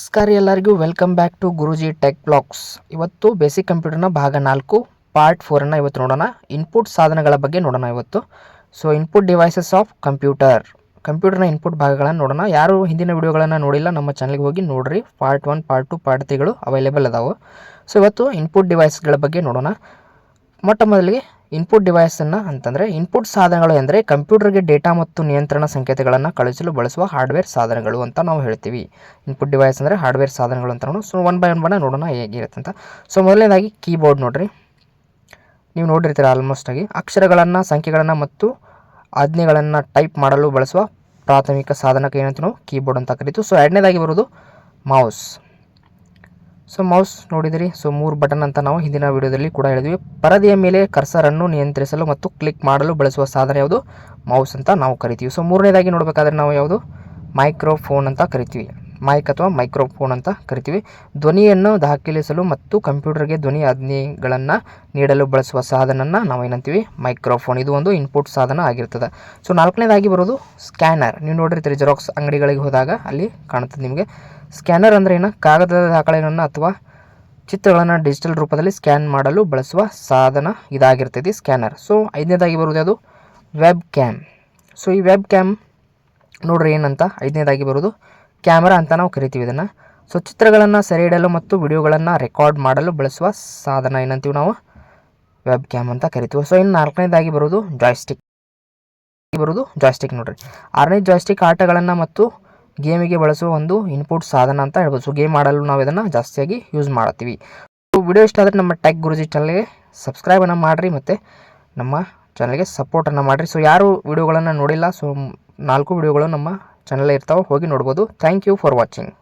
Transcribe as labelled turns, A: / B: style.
A: ನಮಸ್ಕಾರ ಎಲ್ಲರಿಗೂ. Welcome back to Guruji tech blocks ಇವತ್ತು ಬೇಸಿಕ್ ಕಂಪ್ಯೂಟರ್ನ ಭಾಗ ನಾಲ್ಕು ಪಾರ್ಟ್ ಫೋರನ್ನು ಇವತ್ತು ನೋಡೋಣ. ಇನ್ಪುಟ್ ಸಾಧನಗಳ ಬಗ್ಗೆ ನೋಡೋಣ ಇವತ್ತು. So input devices of computer ಕಂಪ್ಯೂಟರ್ನ input ಭಾಗಗಳನ್ನು ನೋಡೋಣ. ಯಾರು ಹಿಂದಿನ ವಿಡಿಯೋಗಳನ್ನು ನೋಡಿಲ್ಲ, ನಮ್ಮ ಚಾನಲ್ಗೆ ಹೋಗಿ ನೋಡ್ರಿ. Part one part two part ತ್ರೀಗಳು available ಅದಾವೆ. ಸೊ ಇವತ್ತು ಇನ್ಪುಟ್ ಡಿವೈಸ್ಗಳ ಬಗ್ಗೆ ನೋಡೋಣ. ಮೊಟ್ಟ ಮೊದಲಿಗೆ ಇನ್ಪುಟ್ ಡಿವೈಸನ್ನು ಅಂತಂದರೆ ಇನ್ಪುಟ್ ಸಾಧನಗಳು ಎಂದರೆ ಕಂಪ್ಯೂಟರ್ಗೆ ಡೇಟಾ ಮತ್ತು ನಿಯಂತ್ರಣ ಸಂಕೇತಗಳನ್ನು ಕಳುಹಿಸಲು ಬಳಸುವ ಹಾರ್ಡ್ವೇರ್ ಸಾಧನಗಳು ಅಂತ ನಾವು ಹೇಳ್ತೀವಿ. ಇನ್ಪುಟ್ ಡಿವೈಸ್ ಅಂದರೆ ಹಾರ್ಡ್ವೇರ್ ಸಾಧನಗಳು ಅಂತ ನೋಡೋಣ ಸೊ ಒನ್ ಬೈ ಒನ್ ಬಣ್ಣ ನೋಡೋಣ ಹೇಗಿರುತ್ತೆ ಅಂತ. ಸೊ ಮೊದಲನೇದಾಗಿ ಕೀಬೋರ್ಡ್ ನೋಡ್ರಿ. ನೀವು ನೋಡಿರ್ತೀರ ಆಲ್ಮೋಸ್ಟ್ ಆಗಿ. ಅಕ್ಷರಗಳನ್ನು, ಸಂಖ್ಯೆಗಳನ್ನು ಮತ್ತು ಆಜ್ಞೆಗಳನ್ನು ಟೈಪ್ ಮಾಡಲು ಬಳಸುವ ಪ್ರಾಥಮಿಕ ಸಾಧನಕ್ಕೆ ಏನಂತ ನಾವು ಕೀಬೋರ್ಡ್ ಅಂತ ಕರೀತೀವಿ ಸೊ ಎರಡನೇದಾಗಿ ಬರೋದು ಮೌಸ್ ಸೊ ಮೌಸ್ ನೋಡಿದಿರಿ. ಸೊ ಮೂರು ಬಟನ್ ಅಂತ ನಾವು ಹಿಂದಿನ ವಿಡಿಯೋದಲ್ಲಿ ಕೂಡ ಹೇಳಿದ್ವಿ. ಪರದೆಯ ಮೇಲೆ ಕರ್ಸರನ್ನು ನಿಯಂತ್ರಿಸಲು ಮತ್ತು ಕ್ಲಿಕ್ ಮಾಡಲು ಬಳಸುವ ಸಾಧನ ಯಾವುದು? ಮೌಸ್ ಅಂತ ನಾವು ಕರಿತೀವಿ. ಸೊ ಮೂರನೇದಾಗಿ ನೋಡಬೇಕಾದ್ರೆ ನಾವು ಯಾವುದು? ಮೈಕ್ರೋಫೋನ್ ಅಂತ ಕರಿತೀವಿ. ಮೈಕ್ ಅಥವಾ ಮೈಕ್ರೋಫೋನ್ ಅಂತ ಕರಿತೀವಿ. ಧ್ವನಿಯನ್ನು ದಾಖಲಿಸಲು ಮತ್ತು ಕಂಪ್ಯೂಟರ್ಗೆ ಧ್ವನಿ ಆಜ್ಞೆಗಳನ್ನು ನೀಡಲು ಬಳಸುವ ಸಾಧನನ ನಾವು ಏನಂತೀವಿ? ಮೈಕ್ರೋಫೋನ್ ಇದು ಒಂದು ಇನ್ಪುಟ್ ಸಾಧನ ಆಗಿರ್ತದೆ. ಸೊ ನಾಲ್ಕನೇದಾಗಿ ಬರೋದು ಸ್ಕ್ಯಾನರ್ ನೀವು ನೋಡಿರ್ತೀರಿ ಜೆರಾಕ್ಸ್ ಅಂಗಡಿಗಳಿಗೆ ಹೋದಾಗ ಅಲ್ಲಿ ಕಾಣುತ್ತದೆ ನಿಮಗೆ. ಸ್ಕ್ಯಾನರ್ ಅಂದರೆ ಏನು? ಕಾಗದದ ದಾಖಲೆಗಳನ್ನು ಅಥವಾ ಚಿತ್ರಗಳನ್ನು ಡಿಜಿಟಲ್ ರೂಪದಲ್ಲಿ ಸ್ಕ್ಯಾನ್ ಮಾಡಲು ಬಳಸುವ ಸಾಧನ ಇದಾಗಿರ್ತೈತಿ ಸ್ಕ್ಯಾನರ್ ಸೊ ಐದನೇದಾಗಿ ಬರೋದು ಅದು ವೆಬ್ ಕ್ಯಾಮ್ ಸೊ ಈ ವೆಬ್ ಕ್ಯಾಮ್ ನೋಡ್ರಿ ಏನಂತ? ಐದನೇದಾಗಿ ಬರೋದು ಕ್ಯಾಮ್ರಾ ಅಂತ ನಾವು ಕರಿತೀವಿ ಇದನ್ನು. ಸೊ ಚಿತ್ರಗಳನ್ನು ಸೆರೆ ಹಿಡಿಯಲು ಮತ್ತು ವಿಡಿಯೋಗಳನ್ನು ರೆಕಾರ್ಡ್ ಮಾಡಲು ಬಳಸುವ ಸಾಧನ ಏನಂತೀವಿ ನಾವು? ವೆಬ್ ಕ್ಯಾಮ್ ಅಂತ ಕರಿತೀವಿ. ಸೊ ಇನ್ನು ನಾಲ್ಕನೇದಾಗಿ ಬರೋದು ಜಾಯ್ಸ್ಟಿಕ್ ಬರೋದು ಜಾಯ್ಸ್ಟಿಕ್ ನೋಡ್ರಿ. ಆರನೇ ಜಾಯ್ಸ್ಟಿಕ್ ಆಟಗಳನ್ನು ಮತ್ತು ಗೇಮಿಗೆ ಬಳಸುವ ಒಂದು ಇನ್ಪುಟ್ ಸಾಧನ ಅಂತ ಹೇಳ್ಬೋದು. ಸೊ ಗೇಮ್ ಆಡಲು ನಾವು ಇದನ್ನು ಜಾಸ್ತಿಯಾಗಿ ಯೂಸ್ ಮಾಡ್ತೀವಿ. ಸೊ ವಿಡಿಯೋ ಇಷ್ಟ ಆದರೆ ನಮ್ಮ ಟೆಕ್ ಗುರುಜಿ ಚಾನಲ್ಗೆ ಸಬ್ಸ್ಕ್ರೈಬನ್ನು ಮಾಡಿರಿ ಮತ್ತು ನಮ್ಮ ಚಾನಲ್ಗೆ ಸಪೋರ್ಟನ್ನು ಮಾಡಿರಿ. ಸೊ ಯಾರು ವಿಡಿಯೋಗಳನ್ನು ನೋಡಿಲ್ಲ ಸೊ ನಾಲ್ಕು ವಿಡಿಯೋಗಳು ನಮ್ಮ ಚಾನಲ್ ಇರ್ತಾವೆ ಹೋಗಿ ನೋಡ್ಬೋದು. Thank you for watching